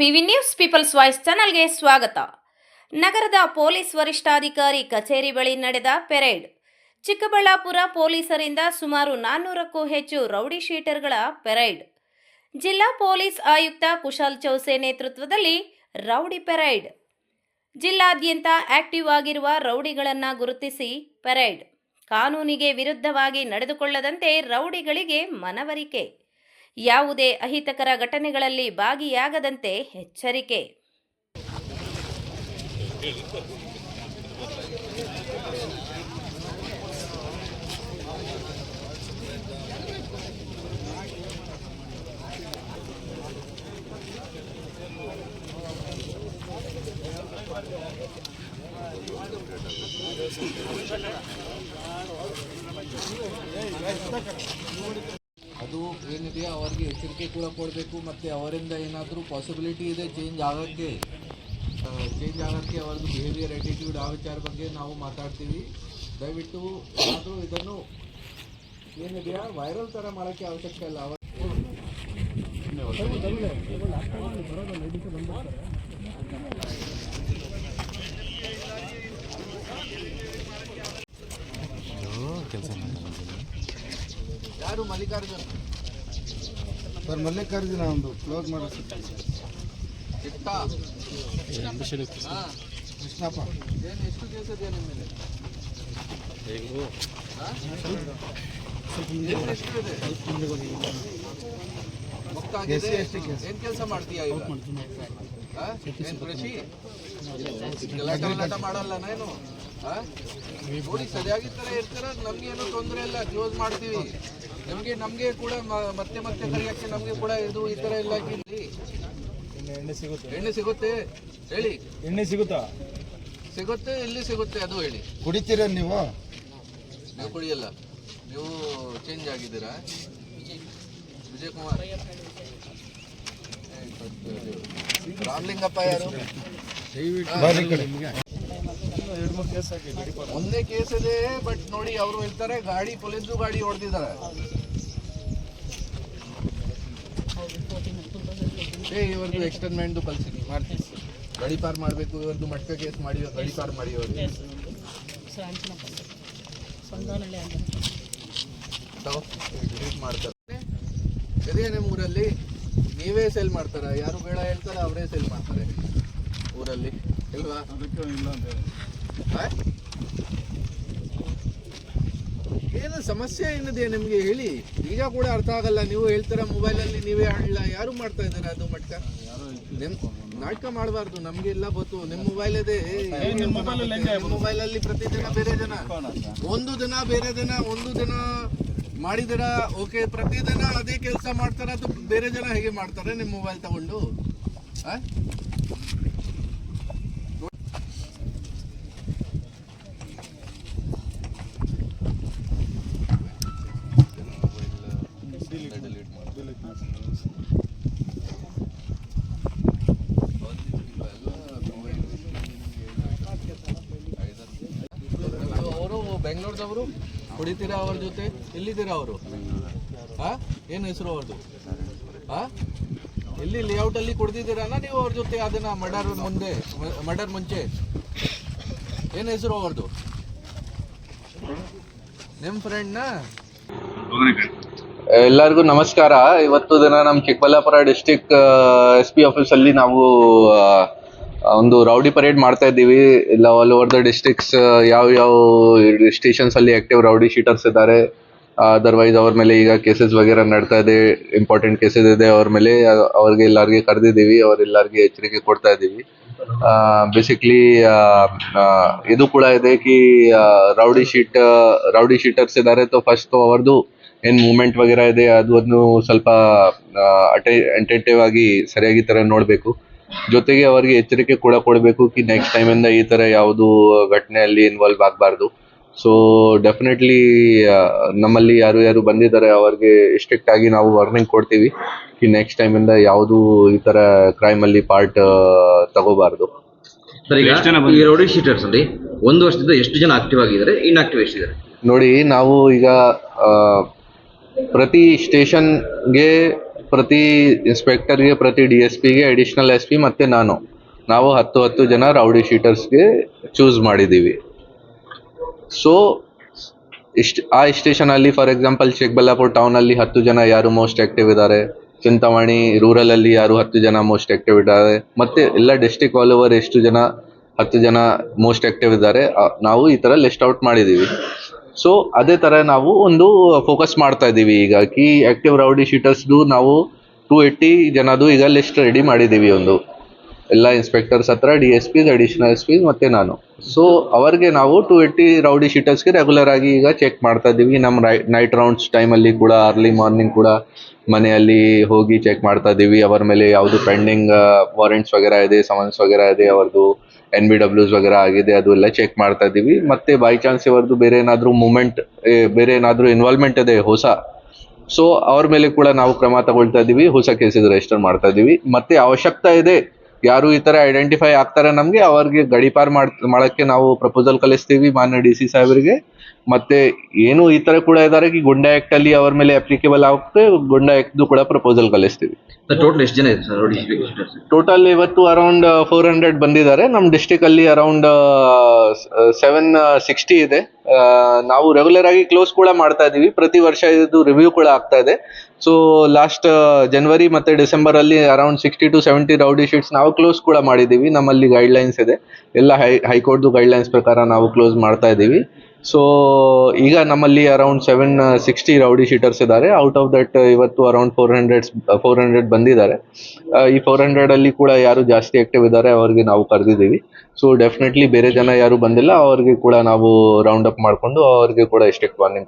PV news people's voice ಚಾನಲ್ಗೆ ಸ್ವಾಗತ. ನಗರದ ಪೊಲೀಸ್ ವರಿಷ್ಠಾಧಿಕಾರಿ ಕಚೇರಿ ಬಳಿ ನಡೆದ ಪೆರೇಡ್. ಚಿಕ್ಕಬಳ್ಳಾಪುರ ಪೊಲೀಸರಿಂದ ಸುಮಾರು ನಾನ್ನೂರಕ್ಕೂ ಹೆಚ್ಚು ರೌಡಿ ಶೀಟರ್ಗಳ ಪೆರೇಡ್. ಜಿಲ್ಲಾ ಪೊಲೀಸ್ ಆಯುಕ್ತ ಕುಶಾಲ್ ಚೌಸೆ ನೇತೃತ್ವದಲ್ಲಿ ರೌಡಿ ಪೆರೇಡ್. ಜಿಲ್ಲಾದ್ಯಂತ ಆಕ್ಟಿವ್ ಆಗಿರುವ ರೌಡಿಗಳನ್ನು ಗುರುತಿಸಿ ಪೆರೇಡ್. ಕಾನೂನಿಗೆ ವಿರುದ್ಧವಾಗಿ ನಡೆದುಕೊಳ್ಳದಂತೆ ರೌಡಿಗಳಿಗೆ ಮನವರಿಕೆ. ಯಾವುದೇ ಅಹಿತಕರ ಘಟನೆಗಳಲ್ಲಿ ಭಾಗಿಯಾಗದಂತೆ ಎಚ್ಚರಿಕೆ. ಏನಿದೆಯೋ ಅವರಿಗೆ ಎಚ್ಚರಿಕೆ ಕೂಡ ಕೊಡಬೇಕು ಮತ್ತು ಅವರಿಂದ ಏನಾದರೂ ಪಾಸಿಬಿಲಿಟಿ ಇದೆ ಚೇಂಜ್ ಆಗೋಕ್ಕೆ. ಚೇಂಜ್ ಆಗೋಕ್ಕೆ ಅವ್ರದ್ದು ಬಿಹೇವಿಯರ್ ಆ್ಯಟಿಟ್ಯೂಡ್ ಆ ವಿಚಾರ ಬಗ್ಗೆ ನಾವು ಮಾತಾಡ್ತೀವಿ. ದಯವಿಟ್ಟು ಏನಾದರೂ ಇದನ್ನು ಏನಿದೆಯಾ? ವೈರಲ್ ಥರ ಮಾಡೋಕ್ಕೆ ಅವಶ್ಯಕತೆ ಇಲ್ಲ. ಅವರು ಯಾರು ಮಲ್ಲಿಕಾರ್ಜುನ್? ಸರ್ ಮಲ್ಲಿಕಾರ್ಜುನ ಒಂದು ಕ್ಲೋಸ್ ಮಾಡಿ ಕೃಷ್ಣಪ್ಪ. ಏನು ಎಷ್ಟು ಕೇಸ್ ಇದೆಯಾ ನಿಮ್ಮ ಮೇಲೆ? ಏನು ಕೆಲಸ ಮಾಡ್ತೀಯಾ ಈಗ? ಹಾ? ಏನ್ ಕೃಷಿ? ಗಲಾಟೆ ಗಲಾಟೆ ಮಾಡಲ್ಲ ನಾನು. ಹಾ? ನೋಡಿ ಸರಿಯಾಗಿ ತರ ಇರ್ತಾರ ನಮ್ಗೆ ಏನು ತೊಂದರೆ ಇಲ್ಲ ಕ್ಲೋಸ್ ಮಾಡ್ತೀವಿ. ನಮ್ಗೆ ನಮಗೆ ಕೂಡ ಮತ್ತೆ ಮತ್ತೆ ಕರೆಯಕ್ಕೆ ನಮಗೆ ಕೂಡ ಇದು ಈ ಥರ ಎಲ್ಲ ಇಲ್ಲಿ ಎಣ್ಣೆ ಸಿಗುತ್ತೆ. ಎಣ್ಣೆ ಸಿಗುತ್ತೆ? ಹೇಳಿ. ಎಣ್ಣೆ ಸಿಗುತ್ತಾ? ಸಿಗುತ್ತೆ ಎಲ್ಲಿ ಸಿಗುತ್ತೆ ಅದು ಹೇಳಿ. ಕುಡಿತೀರ ನೀವು? ನೀವು ಕುಡಿಯಲ್ಲ. ನೀವು ಚೇಂಜ್ ಆಗಿದ್ದೀರಾ? ವಿಜಯ್ ಕುಮಾರ್ ರಾಮಲಿಂಗಪ್ಪ ಯಾರು? ಬರ್ರಿ ಕೇಸ್ ಆಗಿದೆ ಒಂದೇ ಕೇಸ್ ಇದೆ ಬಟ್ ನೋಡಿ ಅವರು ಹೇಳ್ತಾರೆ ಗಾಡಿ ಪೊಲೀಸರು ಗಾಡಿ ಹೊಡೆದಿದ್ದಾರೆ. ಏ ಇವ್ರದ್ದು ಎಕ್ಸ್ಟರ್ಮೆಂಟ್ ಕಳ್ಸಿನಿ ಮಾಡ್ತೀನಿ. ಗಡಿ ಪಾರ್ ಮಾಡಬೇಕು ಇವ್ರದ್ದು ಮಟ್ಕ ಕೇಸ್ ಮಾಡಿ ಗಡಿ ಪಾರ್ ಮಾಡಿ ಅವರು ಮಾಡ್ತಾರೆ. ಇದೆ ನಿಮ್ಮ ಊರಲ್ಲಿ ನೀವೇ ಸೇಲ್ ಮಾಡ್ತಾರ? ಯಾರು ಬೇಡ ಹೇಳ್ತಾರ ಅವರೇ ಸೇಲ್ ಮಾಡ್ತಾರೆ ಊರಲ್ಲಿ. ಇಲ್ವಾ? ಆ? ಏನು ಸಮಸ್ಯೆ ಏನಿದೆ ನಿಮಗೆ ಹೇಳಿ. ಈಗ ಕೂಡ ಅರ್ಥ ಆಗಲ್ಲ ನೀವು ಹೇಳ್ತೀರ ಮೊಬೈಲಲ್ಲಿ ನೀವೇ ಆಡಲ್ಲ ಯಾರು ಮಾಡ್ತಾ ಇದ್ದಾರೆ ಅದು ಮಟ್ಕ? ನಿಮ್ ನಾಟಕ ಮಾಡಬಾರ್ದು ನಮ್ಗೆ ಎಲ್ಲ ಗೊತ್ತು. ನಿಮ್ ಮೊಬೈಲ್ ಇದೆ ಮೊಬೈಲ್ ಅಲ್ಲಿ ಪ್ರತಿದಿನ ಬೇರೆ ಜನ ಒಂದು ದಿನ ಬೇರೆ ದಿನ ಒಂದು ದಿನ ಮಾಡಿದಿರ ಓಕೆ ಪ್ರತಿದಿನ ಅದೇ ಕೆಲಸ ಮಾಡ್ತಾರ ಅದು ಬೇರೆ ಜನ ಹೇಗೆ ಮಾಡ್ತಾರೆ ನಿಮ್ಮ ಮೊಬೈಲ್ ತಗೊಂಡು? ಆ? ಅವರು ಬೆಂಗಳೂರದವರು ಹೊಡಿತೀರಾ ಅವ್ರ ಜೊತೆ? ಎಲ್ಲಿದ್ದೀರಾ ಅವರು? ಹಾ ಏನು ಹೆಸರು ಅವ್ರದ್ದು ಹಾ ಎಲ್ಲಿ ಲೇಔಟಲ್ಲಿ ಅಲ್ಲಿ ಕುಡ್ದಿದ್ದೀರಾನ ನೀವು ಅವ್ರ ಜೊತೆ ಅದನ್ನ ಮರ್ಡರ್ ಮುಂದೆ, ಮರ್ಡರ್ ಮುಂಚೆ? ಏನು ಹೆಸರು ಅವ್ರದ್ದು ನಿಮ್ಮ ಫ್ರೆಂಡ್ನ ಎಲ್ಲರಿಗೂ ನಮಸ್ಕಾರ. ಇವತ್ತು ದಿನ ನಮ್ಮ ಚಿಕ್ಕಬಳ್ಳಾಪುರ ಡಿಸ್ಟಿಕ್ ಎಸ್ ಪಿ ಆಫೀಸಲ್ಲಿ ನಾವು ಒಂದು ರೌಡಿ ಪರೇಡ್ ಮಾಡ್ತಾ ಇದ್ದೀವಿ. ಇಲ್ಲ ಆಲ್ ಓವರ್ ದ ಡಿಸ್ಟ್ರಿಕ್ಟ್ಸ್ ಯಾವ ಯಾವ ಸ್ಟೇಷನ್ಸ್ ಅಲ್ಲಿ ಆಕ್ಟಿವ್ ರೌಡಿ ಶೀಟರ್ಸ್ ಇದ್ದಾರೆ. ಅದರ್ವೈಸ್ ಅವ್ರ ಮೇಲೆ ಈಗ ಕೇಸಸ್ ವಗೇರಾ ನಡ್ತಾ ಇದೆ. ಇಂಪಾರ್ಟೆಂಟ್ ಕೇಸಸ್ ಇದೆ ಅವ್ರ ಮೇಲೆ. ಅವ್ರಿಗೆ ಎಲ್ಲಾರ್ಗೆ ಕರೆದಿದ್ದೀವಿ. ಎಲ್ಲಾರ್ಗೆ ಎಚ್ಚರಿಕೆ ಕೊಡ್ತಾ ಇದ್ದೀವಿ. ಬೇಸಿಕ್ಲಿ ಇದು ಕೂಡ ಇದೆ ಕಿ ರೌಡಿ ಶೀಟ್ ರೌಡಿ ಶೀಟರ್ಸ್ ಇದ್ದಾರೆ. तो ಫಸ್ಟ್ ಅವ್ರದ್ದು ಏನ್ ಮೂವ್ಮೆಂಟ್ ವಗೇರಾ ಇದೆ ಅದನ್ನು ಸ್ವಲ್ಪ ಅಟೆಂಟಿವ್ ಆಗಿ ಸರಿಯಾಗಿ ತರ ನೋಡಬೇಕು. ಜೊತೆಗೆ ಅವರಿಗೆ ಎಚ್ಚರಿಕೆ ಕೂಡ ಕೊಡಬೇಕು ಕಿ ನೆಕ್ಸ್ಟ್ ಟೈಮ್ ಇಂದ ಈ ತರ ಯಾವುದು ಘಟನೆಯಲ್ಲಿ ಇನ್ವಾಲ್ವ್ ಆಗಬಾರ್ದು. ಸೊ ಡೆಫಿನೆಟ್ಲಿ ನಮ್ಮಲ್ಲಿ ಯಾರು ಯಾರು ಬಂದಿದ್ದಾರೆ ಅವರಿಗೆ ಸ್ಟ್ರಿಕ್ಟ್ ಆಗಿ ನಾವು ವಾರ್ನಿಂಗ್ ಕೊಡ್ತೀವಿ ಕಿ ನೆಕ್ಸ್ಟ್ ಟೈಮ್ ಇಂದ ಯಾವುದು ಈ ತರ ಕ್ರೈಮ್ ಅಲ್ಲಿ ಪಾರ್ಟ್ ತಗೋಬಾರ್ದು. ಸರ್ ಈಗ ಈ ರೌಡಿ ಶೀಟರ್ಸ್ ಅಲ್ಲಿ ಒಂದು ವರ್ಷದಿಂದ ಎಷ್ಟು ಜನ ಆಕ್ಟಿವ್ ಆಗಿದ್ದಾರೆ ಇನ್ಆಕ್ಟಿವ್ ಎಷ್ಟಿದ್ದಾರೆ ನೋಡಿ ನಾವು ಈಗ ಪ್ರತಿ ಸ್ಟೇಷನ್ಗೆ ಪ್ರತಿ ಇನ್ಸ್ಪೆಕ್ಟರ್ಗೆ ಪ್ರತಿ ಡಿ ಎಸ್ ಪಿಗೆ ಅಡಿಷನಲ್ ಎಸ್ ಪಿ ಮತ್ತೆ ನಾನು. ನಾವು ಹತ್ತು ಹತ್ತು ಜನ ರೌಡಿ ಶೀಟರ್ಸ್ಗೆ ಚೂಸ್ ಮಾಡಿದ್ದೀವಿ. ಸೊ ಇಷ್ಟ, ಆ ಸ್ಟೇಷನ್ ಅಲ್ಲಿ ಫಾರ್ ಎಕ್ಸಾಂಪಲ್ ಚಿಕ್ಕಬಳ್ಳಾಪುರ ಟೌನ್ ಅಲ್ಲಿ ಹತ್ತು ಜನ ಯಾರು ಮೋಸ್ಟ್ ಆಕ್ಟಿವ್ ಇದ್ದಾರೆ. ಚಿಂತಾಮಣಿ ರೂರಲ್ ಅಲ್ಲಿ ಯಾರು ಹತ್ತು ಜನ ಮೋಸ್ಟ್ ಆಕ್ಟಿವ್ ಇದ್ದಾರೆ. ಮತ್ತೆ ಎಲ್ಲ ಡಿಸ್ಟಿಕ್ ಆಲ್ ಓವರ್ ಎಷ್ಟು ಜನ, ಹತ್ತು ಜನ ಮೋಸ್ಟ್ ಆಕ್ಟಿವ್ ಇದ್ದಾರೆ. ನಾವು ಈ ತರ ಲಿಸ್ಟ್ ಔಟ್ ಮಾಡಿದೀವಿ ಸೊ ಅದೇ ತರ ನಾವು ಒಂದು ಫೋಕಸ್ ಮಾಡ್ತಾ ಇದ್ದೀವಿ. ಈಗ ಕಿ ಆಕ್ಟಿವ್ ರೌಡಿ ಶೀಟರ್ಸ್ದು ನಾವು ಟೂ ಏಯ್ಟಿ ಜನದು ಈಗ ಲಿಸ್ಟ್ ರೆಡಿ ಮಾಡಿದ್ದೀವಿ ಒಂದು. ಎಲ್ಲ ಇನ್ಸ್ಪೆಕ್ಟರ್ಸ್ ಹತ್ರ D S Ps additional S Ps ಮತ್ತೆ ನಾನು. ಸೊ ಅವರಿಗೆ ನಾವು ಟು ಏಯ್ಟಿ ರೌಡಿ ಶೀಟರ್ಸ್ಗೆ ರೆಗ್ಯುಲರ್ ಆಗಿ ಈಗ ಚೆಕ್ ಮಾಡ್ತಾ ಇದ್ದೀವಿ. ನಮ್ಮ ನೈಟ್ ರೌಂಡ್ಸ್ ಟೈಮಲ್ಲಿ ಕೂಡ ಅರ್ಲಿ ಮಾರ್ನಿಂಗ್ ಕೂಡ ಮನೆಯಲ್ಲಿ ಹೋಗಿ ಚೆಕ್ ಮಾಡ್ತಾ ಇದ್ದೀವಿ. ಅವರ ಮೇಲೆ ಯಾವುದು ಪೆಂಡಿಂಗ್ ವಾರೆಂಟ್ಸ್ ವಗೇರಾ ಇದೆ ಸಮನ್ಸ್ ವಗೇರಾ ಇದೆ ಅವ್ರದ್ದು ಎನ್ ಬಿ ಡಬ್ಲ್ಯೂಸ್ ವಗೇರ ಆಗಿದೆ, ಅದು ಎಲ್ಲ ಚೆಕ್ ಮಾಡ್ತಾ ಇದ್ದೀವಿ. ಮತ್ತೆ ಬೈ ಚಾನ್ಸ್ ಇವರದ್ದು ಬೇರೆ ಏನಾದರೂ ಮೂಮೆಂಟ್ ಬೇರೆ ಏನಾದರೂ ಇನ್ವಾಲ್ವ್ಮೆಂಟ್ ಇದೆ, ಹೊಸ. ಸೊ ಅವ್ರ ಮೇಲೆ ಕೂಡ ನಾವು ಕ್ರಮ ತಗೊಳ್ತಾ ಇದ್ದೀವಿ. ಹೊಸ ಕೇಸಸ್ ರಿಜಿಸ್ಟರ್ ಮಾಡ್ತಾ ಇದ್ದೀವಿ. ಮತ್ತೆ ಅವಶ್ಯಕತೆ ಇದೆ ಯಾರು ಈ ತರ ಐಡೆಂಟಿಫೈ ಆಗ್ತಾರೆ ನಮ್ಗೆ, ಅವ್ರಿಗೆ ಗಡಿಪಾರ್ ಮಾಡ್ ಮಾಡಕ್ಕೆ ನಾವು ಪ್ರಪೋಸಲ್ ಕಳಿಸ್ತೀವಿ ಮಾನ್ಯ ಡಿ ಸಿ ಸಾಹೇಬರಿಗೆ. ಮತ್ತೆ ಏನು ಈ ತರ ಕೂಡ ಇದಾರೆ ಗುಂಡಾ ಆಕ್ಟ್ ಅಲ್ಲಿ ಅವರ ಮೇಲೆ ಅಪ್ಲಿಕೇಬಲ್ ಆಗುತ್ತೆ ಗುಂಡಾ ಆಕ್ಟ್ ಕೂಡ ಪ್ರಪೋಸಲ್ ಕಳಿಸ್ತೀವಿ. ಟೋಟಲ್ ಎಷ್ಟು ಜನ ಇದೆ ಸರ್? ಟೋಟಲ್ ಇವತ್ತು ಅರೌಂಡ್ ಫೋರ್ ಹಂಡ್ರೆಡ್ ಬಂದಿದ್ದಾರೆ. ನಮ್ಮ ಡಿಸ್ಟಿಕ್ ಅಲ್ಲಿ ಅರೌಂಡ್ ಸೆವೆನ್ ಸಿಕ್ಸ್ಟಿ ಇದೆ. ನಾವು ರೆಗ್ಯುಲರ್ ಆಗಿ ಕ್ಲೋಸ್ ಕೂಡ ಮಾಡ್ತಾ ಇದೀವಿ ಪ್ರತಿ ವರ್ಷ ಇದು ರಿವ್ಯೂ ಕೂಡ ಆಗ್ತಾ ಇದೆ. ಸೊ ಲಾಸ್ಟ್ ಜನವರಿ ಮತ್ತೆ ಡಿಸೆಂಬರ್ ಅಲ್ಲಿ around sixty to seventy rowdy sheets ನಾವು ಕ್ಲೋಸ್ ಕೂಡ ಮಾಡಿದೀವಿ ನಮ್ಮಲ್ಲಿ ಗೈಡ್ ಲೈನ್ಸ್ ಇದೆ. ಎಲ್ಲ ಹೈ ಹೈಕೋರ್ಟ್ದು ಗೈಡ್ ಲೈನ್ಸ್ ಪ್ರಕಾರ ನಾವು ಕ್ಲೋಸ್ ಮಾಡ್ತಾ ಇದೀವಿ ಸೊ ಈಗ ನಮ್ಮಲ್ಲಿ around seven sixty rowdy sheeters ಇದ್ದಾರೆ. ಔಟ್ ಆಫ್ ದಟ್ ಇವತ್ತು around four hundred four hundred ಬಂದಿದ್ದಾರೆ. ಈ ಫೋರ್ ಹಂಡ್ರೆಡ್ ಅಲ್ಲಿ ಕೂಡ ಯಾರು ಜಾಸ್ತಿ ಆಕ್ಟಿವ್ ಇದ್ದಾರೆ, ಅವ್ರಿಗೆ ನಾವು ಕರೆದಿದ್ದೀವಿ. ಸೊ ಡೆಫಿನೆಟ್ಲಿ ಬೇರೆ ಜನ ಯಾರು ಬಂದಿಲ್ಲ, ಅವ್ರಿಗೆ ಕೂಡ ನಾವು ರೌಂಡ್ ಅಪ್ ಮಾಡ್ಕೊಂಡು ಅವ್ರಿಗೆ ಕೂಡ ಇಷ್ಟಕ್ಕೆ ವಾರ್ನಿಂಗ್